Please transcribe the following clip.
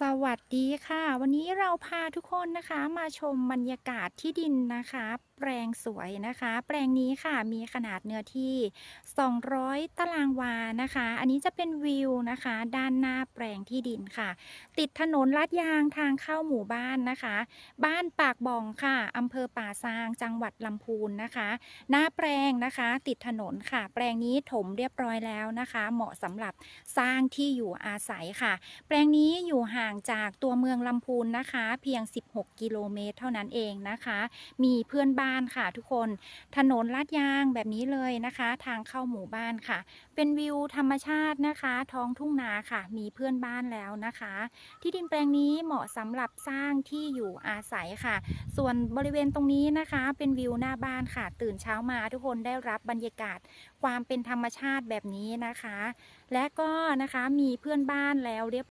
สวัสดีค่ะ วันนี้เราพาทุกคนนะคะมาชมบรรยากาศที่ดินนะคะ แปลงสวยนะคะ แปลงนี้ค่ะมีขนาดเนื้อที่ 200 ตารางวานะคะ อันนี้จะเป็นวิวนะคะ ด้านหน้าแปลงที่ดินค่ะ ติดถนนลาดยางทางเข้าหมู่บ้านนะคะ บ้านปากบ่องค่ะอำเภอป่าซางจังหวัดลำพูนนะคะ หน้าแปลงนะคะ ติดถนนค่ะ แปลงนี้ถมเรียบร้อยแล้วนะคะ เหมาะสำหรับสร้างที่อยู่อาศัยค่ะ แปลงนี้อยู่ห่างจากตัวเมืองลำพูนนะคะ เพียง 16 กิโลเมตร เท่านั้นเองนะคะ มีเพื่อนบ้านค่ะ ทุกคน ถนนลาดยางแบบนี้เลยนะคะ ทางเข้าหมู่บ้านค่ะ เป็นวิวธรรมชาตินะคะ ท้องทุ่งนาค่ะ มีเพื่อนบ้านแล้วนะคะ ที่ดินแปลงนี้เหมาะสำหรับสร้างที่อยู่อาศัยค่ะ ส่วนบริเวณตรงนี้นะคะ เป็นวิวหน้าบ้านค่ะ ตื่นเช้ามาทุกคนได้รับบรรยากาศความเป็นธรรมชาติแบบนี้นะคะ และก็นะคะมีเพื่อนบ้านแล้วเรียบ